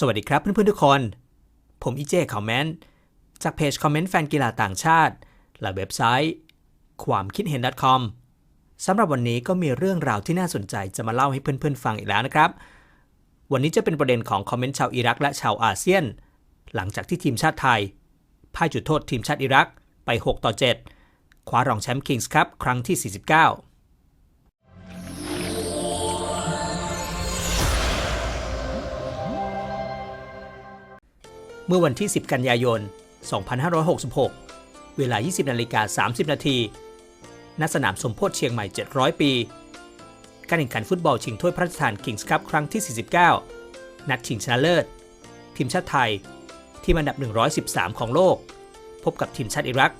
สวัสดีครับเพื่อนๆทุกคน ผมอีเจคอมเมนต์จากเพจคอมเมนต์แฟนกีฬาต่างชาติ และเว็บไซต์ ความคิดเห็น .com สำหรับวันนี้ก็มีเรื่องราวที่น่าสนใจจะมาเล่าให้เพื่อนๆฟังอีกแล้วนะครับ วันนี้จะเป็นประเด็นของคอมเมนต์ชาวอิรักและชาวอาเซียน หลังจากที่ทีมชาติไทยพ่ายจุดโทษทีมชาติอิรักไป 6 ต่อ 7 คว้ารองแชมป์คิงส์คัพครั้งที่ 49 เมื่อวันที่ 10 กันยายน 2566 เวลา 20นาฬิกา30 นาที ณ สนามสมโพธิเชียงใหม่ 700 ปี การแข่งขันฟุตบอลชิงถ้วยพระราชทานคิงส์คัพครั้งที่ 49 นัดชิงชนะเลิศ ทีมชาติไทย ที่อันดับ 113 ของโลก พบกับทีมชาติอิรัก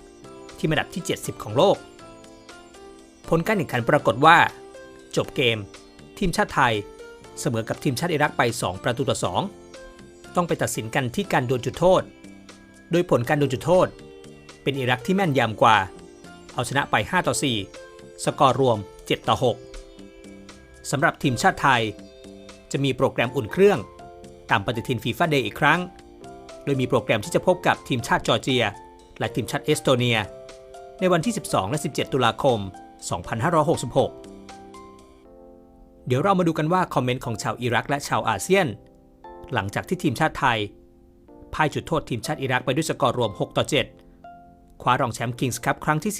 ที่อันดับที่ 70 ของโลก ผลการแข่งขันปรากฏว่า จบเกม ทีมชาติไทย เสมอกับทีมชาติอิรักไป 2 ประตูต่อ 2 ต้องไปตัดสินกันที่การโดนจุดโทษ โดยผลการโดนจุดโทษ เป็นอิรักที่แม่นยำกว่า เอาชนะไป 5 ต่อ 4 สกอร์รวม 7 ต่อ 6สำหรับทีมชาติไทย จะมีโปรแกรมอุ่นเครื่อง ตามปฏิทินฟีฟ่าเดย์อีกครั้ง โดยมีโปรแกรมที่จะพบกับทีมชาติจอร์เจีย และทีมชาติเอสโตเนีย ในวันที่ 12 และ 17 ตุลาคม 2566 เดี๋ยวเรามาดูกันว่าคอมเมนต์ของชาวอิรักและชาวอาเซียน หลังจากที่ทีมชาติไทยพ่ายจุดโทษทีมชาติอิรักไปด้วยสกอร์รวม 6 ต่อ 7 คว้ารองแชมป์คิงส์คัพครั้งที่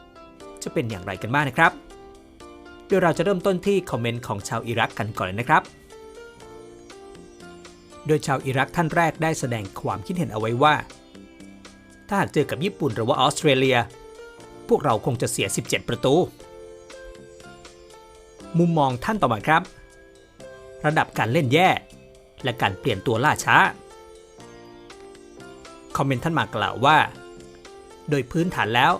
49 จะเป็นอย่างไรกันบ้างนะครับ เดี๋ยวเราจะเริ่มต้นที่คอมเมนต์ของชาวอิรักกันก่อนเลยนะครับ โดยชาวอิรักท่านแรกได้แสดงความคิดเห็นเอาไว้ว่า ถ้าหากเจอกับญี่ปุ่นหรือว่าออสเตรเลีย พวกเราคงจะเสีย 17 ประตู มุมมองท่านต่อมาครับ ระดับการเล่นแย่ และการเปลี่ยนตัวล่าช้า คอมเมนต์ท่านมากล่าวว่า โดยพื้นฐานแล้ว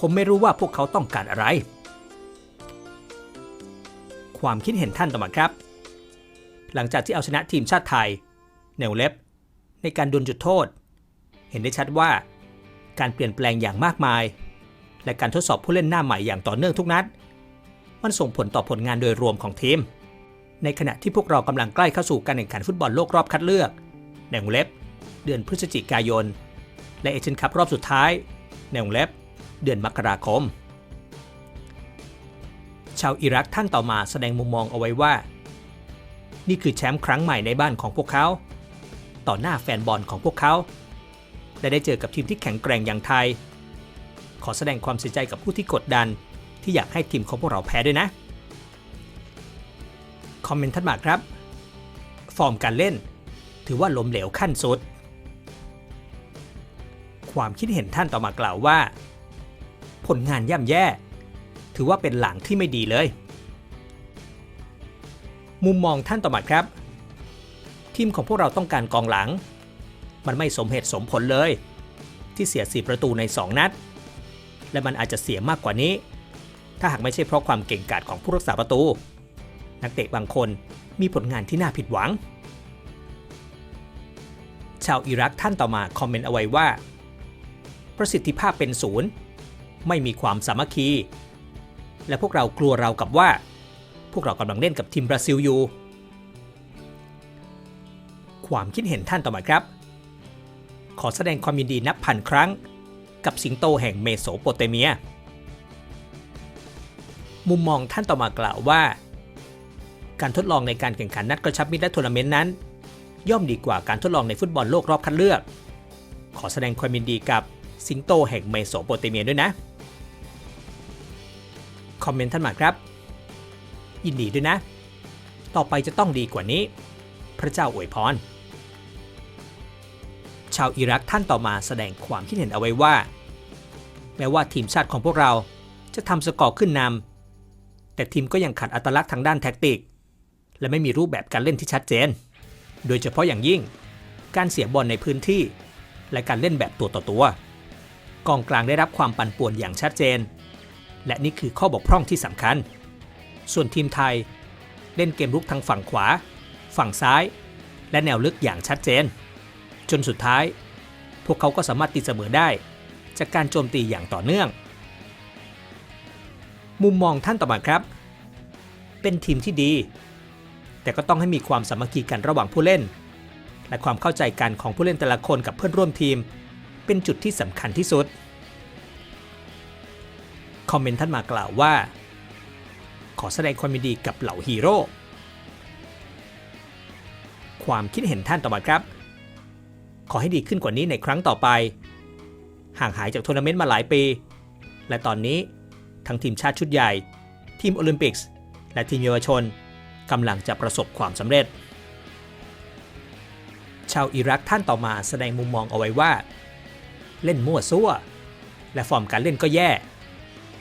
ผมไม่รู้ว่าพวกเขาต้องการอะไร ความคิดเห็นท่านต่อมาครับ หลังจากที่เอาชนะทีมชาติไทยเนวเล็บ ในการดวลจุดโทษ เห็นได้ชัดว่า การเปลี่ยนแปลงอย่างมากมาย และการทดสอบผู้เล่นหน้าใหม่อย่างต่อเนื่องทุกนัด มันส่งผลต่อผลงานโดยรวมของทีม ในขณะที่พวกเรากำลังใกล้เข้าสู่การแข่งขันฟุตบอลโลกรอบคัดเลือกในวงเล็บ เดือนพฤศจิกายน และเอเชียนคัพรอบสุดท้ายในวงเล็บ เดือนมกราคม ชาวอิรักท่านต่อมาแสดงมุมมองเอาไว้ว่า นี่คือแชมป์ครั้งใหม่ในบ้านของพวกเขา ต่อหน้าแฟนบอลของพวกเขา และได้เจอกับทีมที่แข็งแกร่งอย่างไทย ขอแสดงความเสียใจกับผู้ที่กดดันที่อยากให้ทีมของพวกเราแพ้ด้วยนะ คอมเมนต์ท่านมาครับ ฟอร์มการเล่น ถือว่าล้มเหลวขั้นสุด ความคิดเห็นท่านต่อมากล่าวว่า ผลงานย่ำแย่ ถือว่าเป็นหลังที่ไม่ดีเลย มุมมองท่านต่อมาครับ ทีมของพวกเราต้องการกองหลัง มันไม่สมเหตุสมผลเลย ที่เสียสีประตูใน 2 นัด และมันอาจจะเสียมากกว่านี้ ถ้าหากไม่ใช่เพราะความเก่งกาจของผู้รักษาประตู นักเตะบางคนมีผลงานที่น่าผิดหวัง ชาวอิรักท่านต่อมาคอมเมนต์เอาไว้ว่า ประสิทธิภาพเป็นศูนย์ ไม่มีความสามัคคี และพวกเรากลัวเรากับว่า พวกเรากำลังเล่นกับทีมบราซิลอยู่ ความคิดเห็นท่านต่อมาครับ ขอแสดงความยินดีนับพันครั้ง กับสิงโตแห่งเมโสโปเตเมียมุมมองท่านต่อมากล่าวว่า การทดลองในการแข่งขันนัดกระชับมิตรและทัวร์นาเมนต์นั้น ย่อมดีกว่าการทดลองในฟุตบอลโลกรอบคัดเลือก ขอแสดงความยินดีกับสิงโตแห่งเมโสโปเตเมียด้วยนะ คอมเมนต์ท่านมาครับ ยินดีด้วยนะ ต่อไปจะต้องดีกว่านี้ พระเจ้าอวยพร ชาวอิรักท่านต่อมาแสดงความคิดเห็นเอาไว้ว่า แม้ว่าทีมชาติของพวกเราจะทำสกอร์ขึ้นนำแต่ทีมก็ยังขัดอัตลักษณ์ทางด้านแท็กติก และไม่มีรูปแบบการเล่นที่ชัดเจน โดยเฉพาะอย่างยิ่ง การเสียบอลในพื้นที่ และการเล่นแบบตัวต่อตัวกองกลางได้รับความปั่นป่วนอย่างชัดเจน และนี่คือข้อบกพร่องที่สำคัญ ส่วนทีมไทย เล่นเกมรุกทางฝั่งขวา ฝั่งซ้าย และแนวลึกอย่างชัดเจน จนสุดท้าย พวกเขาก็สามารถตีเสมอได้ จากการโจมตีอย่างต่อเนื่อง มุมมองท่านต่อมาครับ เป็นทีมที่ดี แต่ก็ต้องให้มีความสามัคคีกันระหว่างผู้เล่น และความเข้าใจกันของผู้เล่นแต่ละคนกับเพื่อนร่วมทีม เป็นจุดที่สำคัญที่สุด คอมเมนต์ท่านมากล่าวว่า ขอแสดงความยินดีกับเหล่าฮีโร่ความคิดเห็นท่านต่อมาครับ ขอให้ดีขึ้นกว่านี้ในครั้งต่อไป ห่างหายจากทัวร์นาเมนต์มาหลายปี และตอนนี้ทั้งทีมชาติชุดใหญ่ ทีมโอลิมปิกส์และทีมเยาวชน กำลังจะประสบความสำเร็จ ชาวอิรักท่านต่อมาแสดงมุมมองเอาไว้ว่า เล่นมั่วซั่ว และฟอร์มการเล่นก็แย่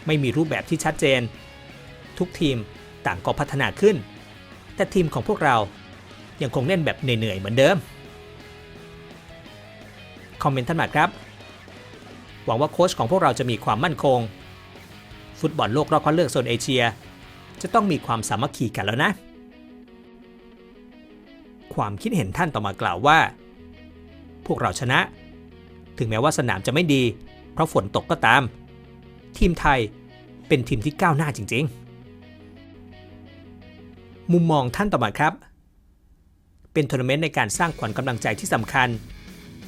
ไม่มีรูปแบบที่ชัดเจน ทุกทีมต่างก็พัฒนาขึ้น แต่ทีมของพวกเรายังคงเล่นแบบเหนื่อยๆเหมือนเดิม คอมเมนต์ท่านมาครับ หวังว่าโค้ชของพวกเราจะมีความมั่นคง ฟุตบอลโลกรอบคัดเลือกโซนเอเชีย จะต้องมีความสามัคคีกันแล้วนะ ความคิดเห็นท่านต่อมากล่าวว่า พวกเราชนะ ถึงแม้ว่าสนามจะไม่ดี เพราะฝนตกก็ตาม ทีมไทยเป็นทีมที่ก้าวหน้าจริง ๆ มุมมองท่านต่อมาครับ เป็นทัวร์นาเมนต์ในการสร้างขวัญกำลังใจที่สำคัญ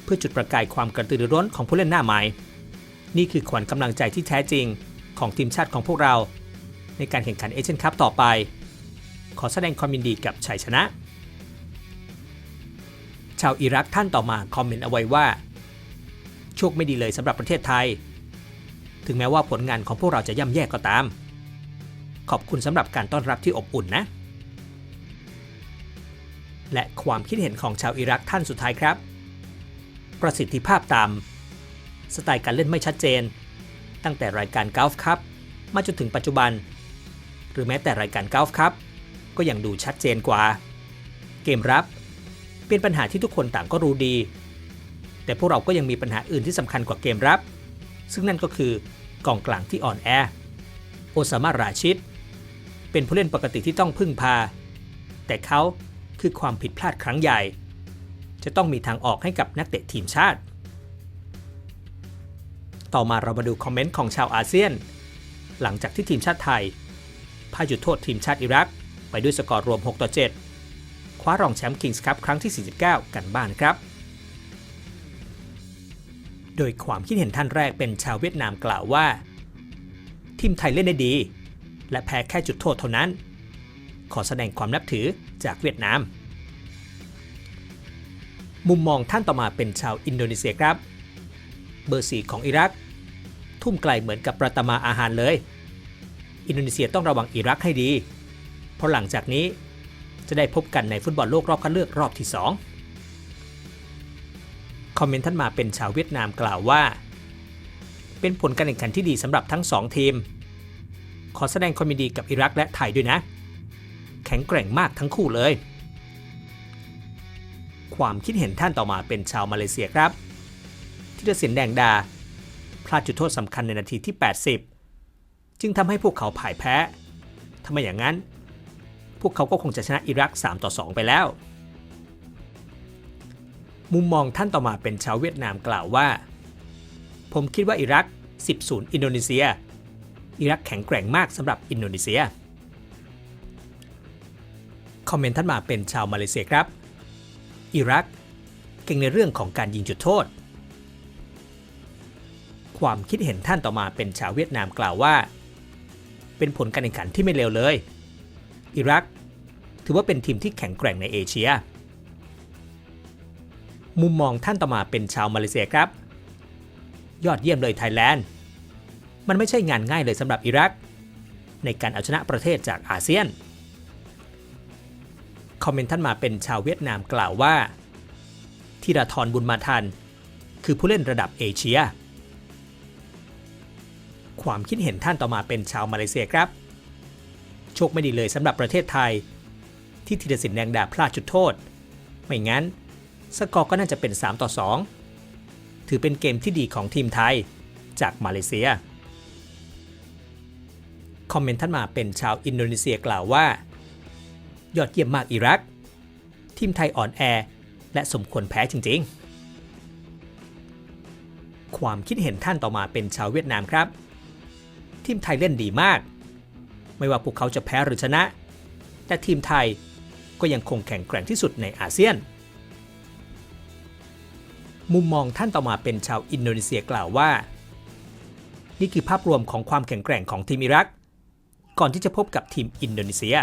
เพื่อจุดประกายความกระตือรือร้นของผู้เล่นหน้าใหม่ นี่คือขวัญกำลังใจที่แท้จริงของทีมชาติของพวกเรา ในการแข่งขันเอเชียนคัพต่อไป ขอแสดงความยินดีกับชัยชนะ ชาวอิรักท่านต่อมาคอมเมนต์เอาไว้ว่า โชคไม่ดีเลยสำหรับประเทศไทย ถึงแม้ว่าผลงานของพวกเราจะย่ำแย่ก็ตาม ขอบคุณสำหรับการต้อนรับที่อบอุ่นนะ และความคิดเห็นของชาวอิรักท่านสุดท้ายครับ ประสิทธิภาพต่ำสไตล์การเล่นไม่ชัดเจน ตั้งแต่รายการกอล์ฟครับมาจนถึงปัจจุบัน หรือแม้แต่รายการกอล์ฟครับก็ยังดูชัดเจนกว่า เกมรับ เป็นปัญหาที่ทุกคนต่างก็รู้ดี แต่พวกเราก็ยังมีปัญหาอื่นที่สำคัญกว่าเกมรับ ซึ่งนั่นก็คือกองกลางที่อ่อนแอ โอซามาราชิด เป็นผู้เล่นปกติที่ต้องพึ่งพา แต่เขาคือความผิดพลาดครั้งใหญ่ จะต้องมีทางออกให้กับนักเตะทีมชาติ ต่อมาเรามาดูคอมเมนต์ของชาวอาเซียน หลังจากที่ทีมชาติไทยพ่ายจุดโทษทีมชาติอิรัก ไปด้วยสกอร์รวม 6 ต่อ 7 คว้ารองแชมป์คิงส์คัพครั้งที่ 49 กันบ้านครับ โดยความคิดเห็นท่านแรกเป็นชาวเวียดนามกล่าวว่า ทีมไทยเล่นได้ดี และแพ้แค่จุดโทษเท่านั้น ขอแสดงความนับถือจากเวียดนาม มุมมองท่านต่อมาเป็นชาวอินโดนีเซียครับ เบอร์สีของอิรัก ทุ่มไกลเหมือนกับประตมาอาหารเลย อินโดนีเซียต้องระวังอิรักให้ดี เพราะหลังจากนี้ จะได้พบกันในฟุตบอลโลกรอบคัดเลือกรอบที่ 2 คอมเมนต์ท่านมาเป็นชาวเวียดนามกล่าวว่า เป็นผลการแข่งขันที่ดีสำหรับทั้ง 2 ทีม ขอแสดงความยินดีกับอิรักและไทยด้วยนะ แข็งแกร่งมากทั้งคู่เลย ความคิดเห็นท่านต่อมาเป็นชาวมาเลเซียครับที่รศินแดงดาพลาดจุดโทษสำคัญในนาทีที่ 80 จึงทำให้พวกเขาพ่ายแพ้ถ้าไมอย่างนั้น วกเขาก็คงจะชนะอิรัก 3 ต่อ 2 ไปแล้ว มุมมองท่านต่อมาเป็นชาวเวียดนามกล่าวว่า ผมคิดว่าอิรัก 10-0 อินโดนีเซีย อิรักแข็งแกร่งมากสำหรับอินโดนีเซีย คอมเมนต์ท่านมาเป็นชาวมาเลเซียครับ อิรักเก่งในเรื่องของการยิงจุดโทษ ความคิดเห็นท่านต่อมาเป็นชาวเวียดนามกล่าวว่า เป็นผลการแข่งขันที่ไม่เลวเลย อิรัก ถือว่าเป็นทีมที่แข็งแกร่งในเอเชีย มุมมองท่านต่อมาเป็นชาวมาเลเซียครับ ยอดเยี่ยมเลยไทยแลนด์ มันไม่ใช่งานง่ายเลยสำหรับอิรัก ในการเอาชนะประเทศจากอาเซียน คอมเมนต์ท่านมาเป็นชาวเวียดนามกล่าวว่าธีรทรบุญมาทัน คือผู้เล่นระดับเอเชีย ความคิดเห็นท่านต่อมาเป็นชาวมาเลเซียครับโชคไม่ดีเลยสำหรับประเทศไทย ที่ธีรศิลป์แดงดาพลาดจุดโทษ ไม่งั้น สกอร์ก็น่าจะเป็น 3 ต่อ 2 ถือเป็นเกมที่ดีของทีมไทย จากมาเลเซีย คอมเมนต์ท่านมาเป็นชาวอินโดนีเซียกล่าวว่า ยอดเยี่ยมมากอิรัก ทีมไทยอ่อนแอ และสมควรแพ้จริง ๆ ความคิดเห็นท่านต่อมาเป็นชาวเวียดนามครับ ทีมไทยเล่นดีมาก ไม่ว่าพวกเขาจะแพ้หรือชนะ แต่ทีมไทย ก็ยังคงแข็งแกร่งที่สุดในอาเซียน มุมมองท่านต่อมาเป็นชาวอินโดนีเซียกล่าวว่า นี่คือภาพรวมของความแข็งแกร่งของทีมอิรัก ก่อนที่จะพบกับทีมอินโดนีเซีย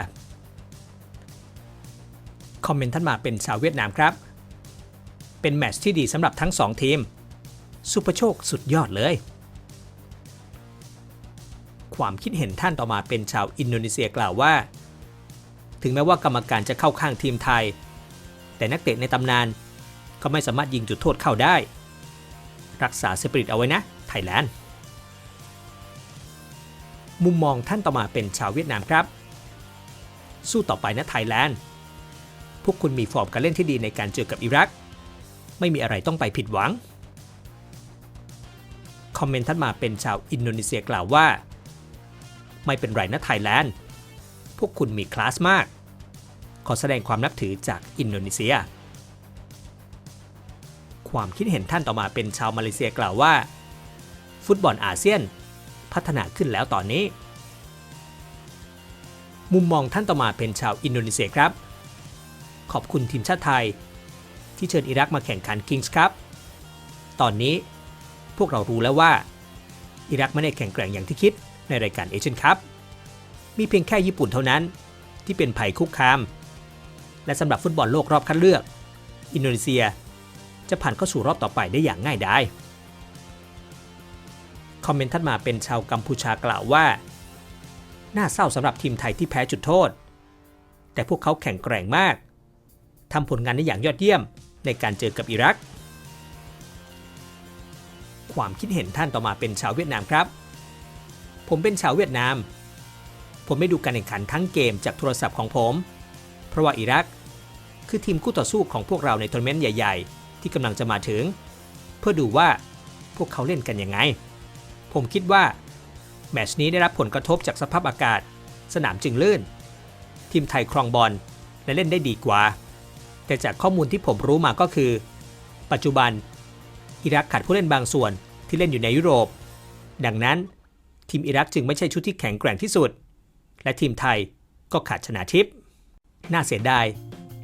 คอมเมนต์ท่านมาเป็นชาวเวียดนามครับ เป็นแมตช์ที่ดีสำหรับทั้งสองทีม สุประโชคสุดยอดเลยความคิดเห็นท่านต่อมาเป็นชาวอินโดนีเซียกล่าวว่า ถึงแม้ว่ากรรมการจะเข้าข้างทีมไทย แต่นักเตะในตำนานก็ไม่สามารถยิงจุดโทษเข้าได้ รักษาสปิริตเอาไว้นะ ไทยแลนด์ มุมมองท่านต่อมาเป็นชาวเวียดนามครับ สู้ต่อไปนะไทยแลนด์ พวกคุณมีฟอร์มการเล่นที่ดีในการเจอกับอิรัก ไม่มีอะไรต้องไปผิดหวัง คอมเมนต์ท่านมาเป็นชาวอินโดนีเซียกล่าวว่า ไม่เป็นไรนะไทยแลนด์ วกคุณมีคลาสมาก ขอแสดงความนับถือจากอินโดนีเซีย ความคิดเห็นท่านต่อมาเป็นชาวมาเลเซียกล่าวว่า ฟุตบอลอาเซียน พัฒนาขึ้นแล้วตอนนี้ มุมมองท่านต่อมาเป็นชาวอินโดนีเซียครับ ขอบคุณทีมชาติไทย ที่เชิญอิรักมาแข่งขันคิงส์ครับ ตอนนี้พวกเรารู้แล้วว่า อิรักไม่ได้แข่งแกร่งอย่างที่คิดในรายการเอเชียนคัพ มีเพียงแค่ญี่ปุ่นเท่านั้น ที่เป็นภัยคุกคาม และสำหรับฟุตบอลโลกรอบคัดเลือก อินโดนีเซีย จะผ่านเข้าสู่รอบต่อไปได้อย่างง่ายดายคอมเมนต์ท่านมาเป็นชาวกัมพูชากล่าวว่า น่าเศร้าสำหรับทีมไทยที่แพ้จุดโทษ แต่พวกเขาแข็งแกร่งมากทำผลงานได้อย่างยอดเยี่ยมในการเจอกับอิรัก ความคิดเห็นท่านต่อมาเป็นชาวเวียดนามครับ ผมเป็นชาวเวียดนาม ผมไม่ดูการแข่งขันทั้งเกมจากโทรศัพท์ของผม เพราะว่าอิรัก คือทีมคู่ต่อสู้ของพวกเราในทัวร์นาเมนต์ใหญ่ ๆ ที่กำลังจะมาถึง เพื่อดูว่าพวกเขาเล่นกันยังไง ผมคิดว่า แมชนี้ได้รับผลกระทบจากสภาพอากาศ สนามจึงลื่น ทีมไทยครองบอลและเล่นได้ดีกว่า แต่จากข้อมูลที่ผมรู้มาก็คือ ปัจจุบันอิรักขาดผู้เล่นบางส่วนที่เล่นอยู่ในยุโรป ดังนั้น ทีมอิรักจึงไม่ใช่ชุดที่แข็งแกร่งที่สุด และทีมไทยก็ขาดชนะทิพย์น่าเสียดาย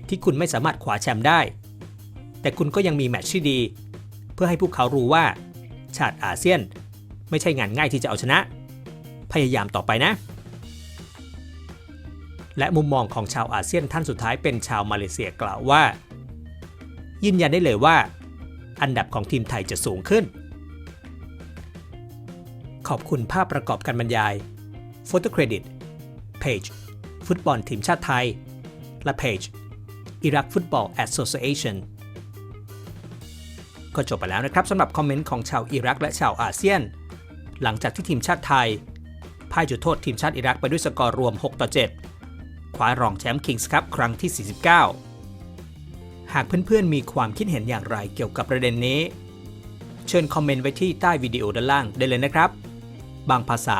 ที่คุณไม่สามารถคว้าแชมป์ได้ แต่คุณก็ยังมีแมตช์ที่ดี เพื่อให้พวกเขารู้ว่า ชาติอาเซียนไม่ใช่งานง่ายที่จะเอาชนะ พยายามต่อไปนะ และมุมมองของชาวอาเซียนท่านสุดท้ายเป็นชาวมาเลเซียกล่าวว่า ยืนยันได้เลยว่า อันดับของทีมไทยจะสูงขึ้น ขอบคุณภาพประกอบการบรรยาย Photo Credit Page ฟุตบอลทีมชาติไทย และ Page Iraq Football Association ก็จบไปแล้วนะครับสำหรับคอมเมนต์ของชาวอิรักและชาวอาเซียน หลังจากที่ทีมชาติไทยพ่ายจุดโทษทีมชาติอิรักไปด้วยสกอร์รวม 6 ต่อ 7 คว้ารองแชมป์คิงส์คัพครั้งที่ 49 หากเพื่อนๆ มีความคิดเห็นอย่างไรเกี่ยวกับประเด็นนี้ เชิญคอมเมนต์ไว้ที่ใต้วิดีโอด้านล่างได้เลยนะครับ บางภาษา